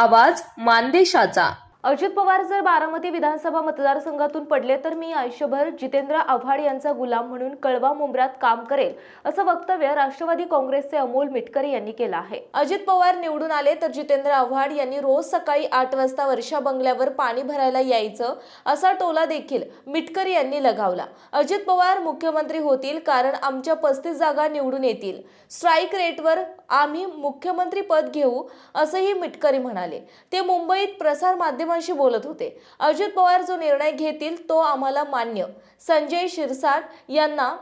आवाज मानदेशाचा. अजित पवार जर बारामती विधानसभा मतदारसंघातून पडले तर मी आयुष्यभर जितेंद्र आव्हाड यांचा गुलाम म्हणून कळवा मुंब्र्यात काम करेल असं वक्तव्य राष्ट्रवादी काँग्रेसचे अमोल मिटकर यांनी केलं आहे. अजित पवार निवडून आले तर जितेंद्र आव्हाड यांनी रोज सकाळी आठ वाजता वर्षा बंगल्यावर पाणी भरायला यायचं असा टोला देखील मिटकरी यांनी लगावला. अजित पवार मुख्यमंत्री होतील कारण आमच्या पस्तीस जागा निवडून येतील. स्ट्राईक रेटवर आम्ही मुख्यमंत्री पद घेऊ असंही मिटकरी म्हणाले. ते मुंबईत प्रसार माध्यमांशी बोलत होते. अजित पवार जो निर्णय घेतील तो आम्हाला मान्य. संजय शिरसाट यांना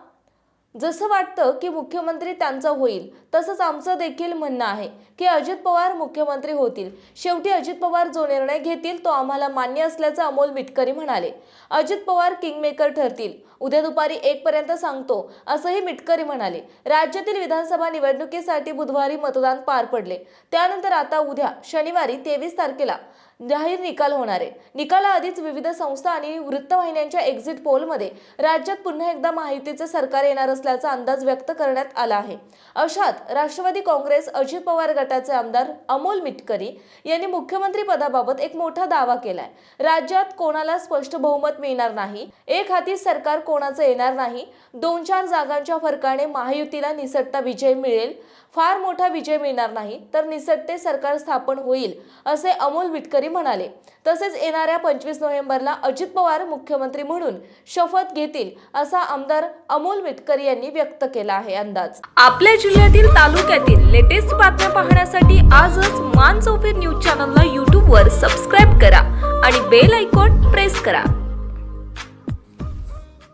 जसं वाटतं की मुख्यमंत्री त्यांचा होईल तसंच आमचं देखील म्हणणं आहे की अजित पवार मुख्यमंत्री होतील. शेवटी अजित पवार जो निर्णय घेतील तो आम्हाला मान्य असल्याचं अमोल मिटकरी म्हणाले. अजित पवार किंगमेकर ठरतील. उद्या दुपारी एक पर्यंत सांगतो असंही मिटकरी म्हणाले. राज्यातील विधानसभा निवडणुकीसाठी बुधवारी मतदान पार पडले. त्यानंतर आता उद्या शनिवारी तेवीस तारखेला जाहीर निकाल होणार आहे. निकालाआधीच विविध संस्था आणि वृत्तवाहिन्यांच्या एक्झिट पोलमध्ये राज्यात पुन्हा एकदा माहितीचे सरकार येणार असल्याचा अंदाज व्यक्त करण्यात आला आहे. अशात राष्ट्रवादी काँग्रेस अजित पवार गटाचे आमदार अमोल मिटकरी यांनी मुख्यमंत्री पदाबाबत एक मोठा दावा केलाय. राज्यात कोणाला स्पष्ट बहुमत मिळणार नाही एक हाती सरकार कोणाचं येणार नाही दोन चार जागांच्या फरकाने महायुतीला निसटता विजय मिळेल फार मोठा विजय मिळणार नाही तर निसटते सरकार स्थापन होईल असे अमोल मिटकरी म्हणाले. तसेच येणाऱ्या पंचवीस नोव्हेंबरला अजित पवार मुख्यमंत्री म्हणून शपथ घेतील असा आमदार अमोल मिटकरी यांनी व्यक्त केला आहे अंदाज. आपल्या जिल्ह्यातील तालुक्यातील लेटेस्ट बातम्या पाहण्यासाठी आजच मान चौफेर न्यूज चॅनलला यूट्यूबवर सबस्क्राईब करा आणि बेल आयकॉन प्रेस करा.